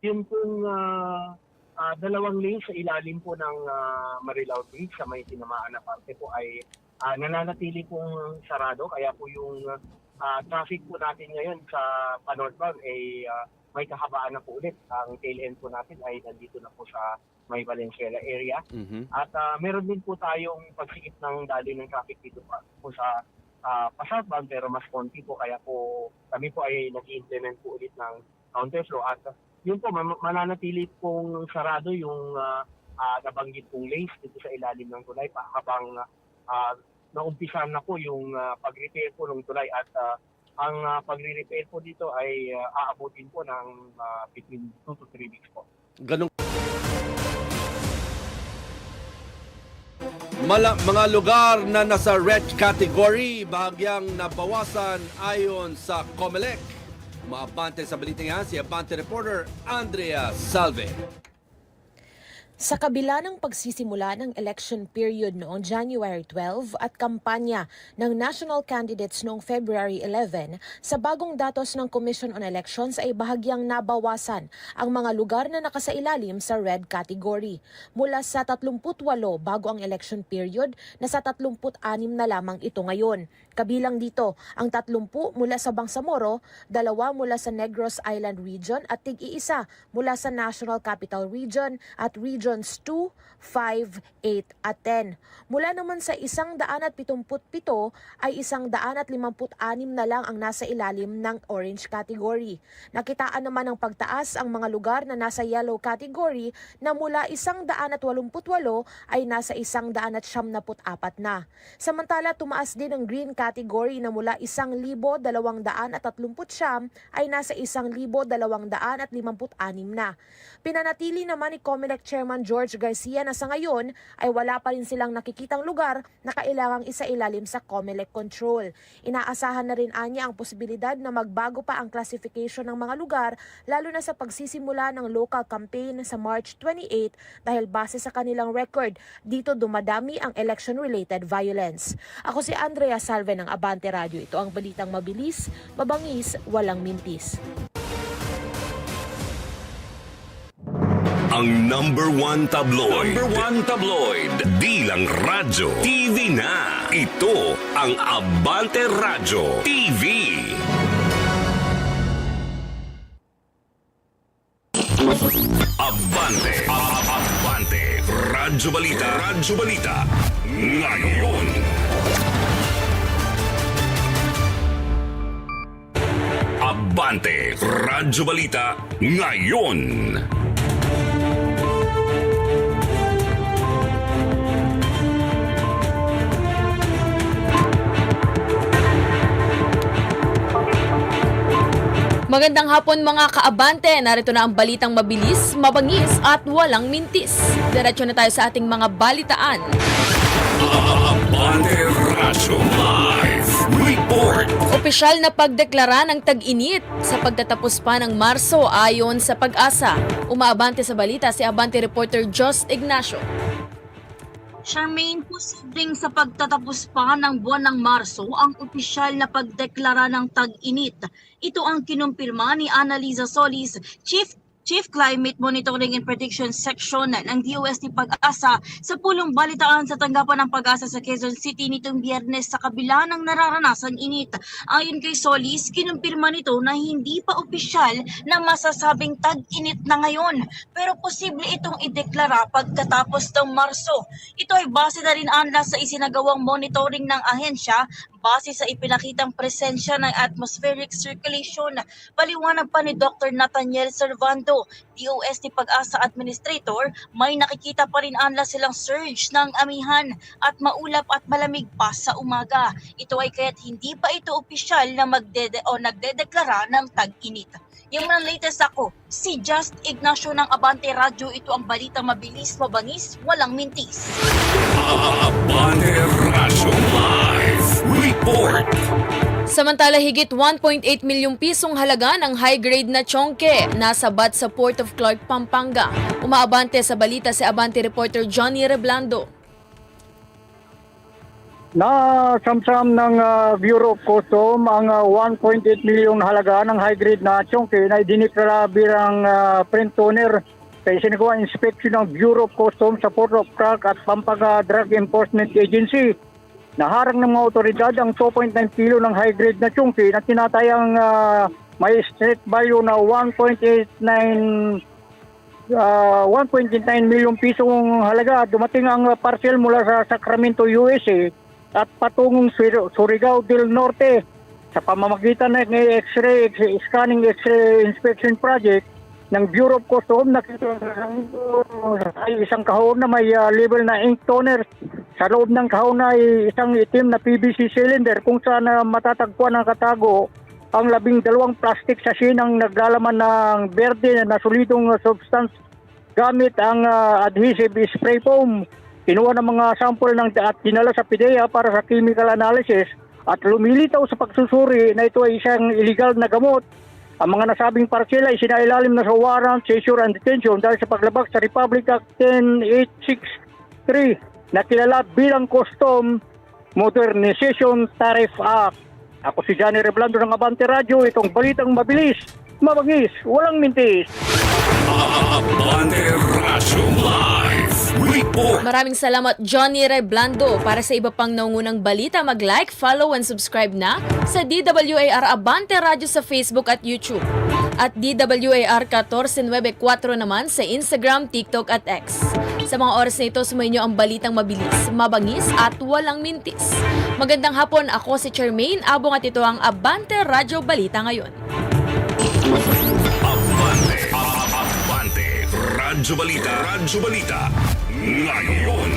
yung pong ah, ah, dalawang lane sa ilalim po ng ah, Marilao Bridge sa may tinamaan na parte po ay ah, nananatili pong sarado. Kaya po yung ah, traffic po natin ngayon sa Panortban ay ah, may kahabaan na po ulit. Ang tail end po natin ay nandito na po sa may Valenzuela area. Mhm. At ah, meron din po tayong pagsikip ng dali ng traffic dito pa, po sa uh, Pasatban pero mas konti po kaya po kami po ay nag-implement po ulit ng counterflow at ah, yun po man- mananatili pong sarado yung ah, ah, nabanggit pong lanes dito sa ilalim ng tulay pa habang uh, naumpisan na po yung ah, pag-repair po ng tulay at ah, ang ah, pagre-repair po dito ay ah, aabutin po ng ah, between 2 to 3 weeks po. Ganun Mala, mga lugar na nasa red category, bahagyang nabawasan ayon sa COMELEC. Maabante sa balita nga si Abante reporter Andrea Salve. Sa kabila ng pagsisimula ng election period noong January 12 at kampanya ng national candidates noong February 11, sa bagong datos ng Commission on Elections ay bahagyang nabawasan ang mga lugar na nakasailalim sa red category. Mula sa 38 bago ang election period, nasa 36 na lamang ito ngayon. Kabilang dito ang 30 mula sa Bangsamoro, dalawa mula sa Negros Island Region at tig-iisa mula sa National Capital Region at Regions 2, 5, 8 at 10. Mula naman sa 177 ay 156 na lang ang nasa ilalim ng orange category. Nakitaan naman ng pagtaas ang mga lugar na nasa yellow category na mula 188 ay nasa 174 na. Samantala tumaas din ang green category na mula 1,239 ay nasa 1,256 na. Pinanatili naman ni COMELEC Chairman George Garcia na sa ngayon ay wala pa rin silang nakikitang lugar na kailangang isailalim sa COMELEC control. Inaasahan na rin anya ang posibilidad na magbago pa ang classification ng mga lugar lalo na sa pagsisimula ng local campaign sa March 28 dahil base sa kanilang record, dito dumadami ang election-related violence. Ako si Andrea Salve ng Abante Radio. Ito ang balitang mabilis, mabangis, walang mintis. Ang number one tabloid. Number one tabloid. Di lang radyo. TV na. Ito ang Abante Radyo TV. Abante. Abante. Radyo Balita. Radyo Balita. Ngayon. Abante. Radyo Balita. Ngayon. Magandang hapon mga kaabante, narito na ang balitang mabilis, mabangis at walang mintis. Diretso na tayo sa ating mga balitaan. Abante Radyo Live Report. Opisyal na pagdeklara ng tag-init sa pagtatapos pa ng Marso ayon sa pag-asa. Umaabante sa balita si Abante reporter Jos Ignacio. Charmaine, posibleng sa pagtatapos pa ng buwan ng Marso ang opisyal na pagdeklara ng tag-init. Ito ang kinumpirma ni Annalisa Solis, Chief Chief Climate Monitoring and Prediction Section ng DOST Pag-asa sa pulong balitaan sa tanggapan ng pag-asa sa Quezon City nitong biyernes sa kabila ng nararanasang init. Ayon kay Solis, kinumpirma nito na hindi pa opisyal na masasabing tag-init na ngayon pero posible itong ideklara pagkatapos ng Marso. Ito ay base na rin anla sa isinagawang monitoring ng ahensya base sa ipinakitang presensya ng atmospheric circulation. Paliwanag pa ni Dr. Nathaniel Servando, DOST Pag-asa Administrator, may nakikita pa rin anla silang surge ng amihan at maulap at malamig pa sa umaga. Ito ay kaya't hindi pa ito opisyal na magdede o nagdedeklara ng tag-init. Yung mga latest ako, si Just Ignacio ng Abante Radio. Ito ang balita mabilis, mabangis, walang mintis. Abante Radyo Live Report. Samantala higit 1.8 milyong pisong halaga ng high-grade na chongke nasa bat sa Port of Clark, Pampanga. Umaabante sa balita si Abante reporter Johnny Reblando. na samsam ng ah, Bureau of Custom ang ah, 1.8 milyon na halaga ng high-grade na chonke na idiniklara bilang ah, print toner kay sinagawa inspection ng Bureau of Custom sa Port of Crack at Pampanga Drug Enforcement Agency. Naharang ng mga otoridad ang 2.9 kilo ng high-grade na chonke na tinatayang ah, may street value na 1.89 Ah, 1.9 milyong pisong halaga. Dumating ang uh, parcel mula sa Sacramento, USA at patungong Sur- Surigao del Norte sa pamamagitan ng X-ray, scanning X-ray inspection project ng Bureau of Custom nakita ay isang kahon na may ah, label na ink toner. Sa loob ng kahon ay isang itim na PVC cylinder kung saan ah, matatagpuan ang katago ang labing dalawang plastic sachet ng naglalaman ng berde na solidong substance gamit ang ah, adhesive spray foam. Kinuha ng mga sample ng at dinala sa PIDEA para sa chemical analysis at lumilitaw sa pagsusuri na ito ay isang illegal na gamot. Ang mga nasabing parcel ay sinailalim na sa warrant, seizure and detention dahil sa paglabag sa Republic Act 10863 na kilala bilang Custom Modernization Tariff Act. Ako si Johnny Reblando ng Abante Radio. Itong balitang mabilis, mabangis, walang mintis. Abante Radyo Live Report. Maraming salamat Johnny Reblando. Para sa iba pang nangungunang balita, mag-like, follow, and subscribe na sa DWAR Abante Radio sa Facebook at YouTube. At DWAR 1494 naman sa Instagram, TikTok at X. Sa mga oras na ito, sumayin ang balitang mabilis, mabangis at walang mintis. Magandang hapon, ako si Charmaine Abong at ito ang Abante Radio Balita ngayon. Abante. Abante. Radyo Balita. Radyo Balita. Ngayon.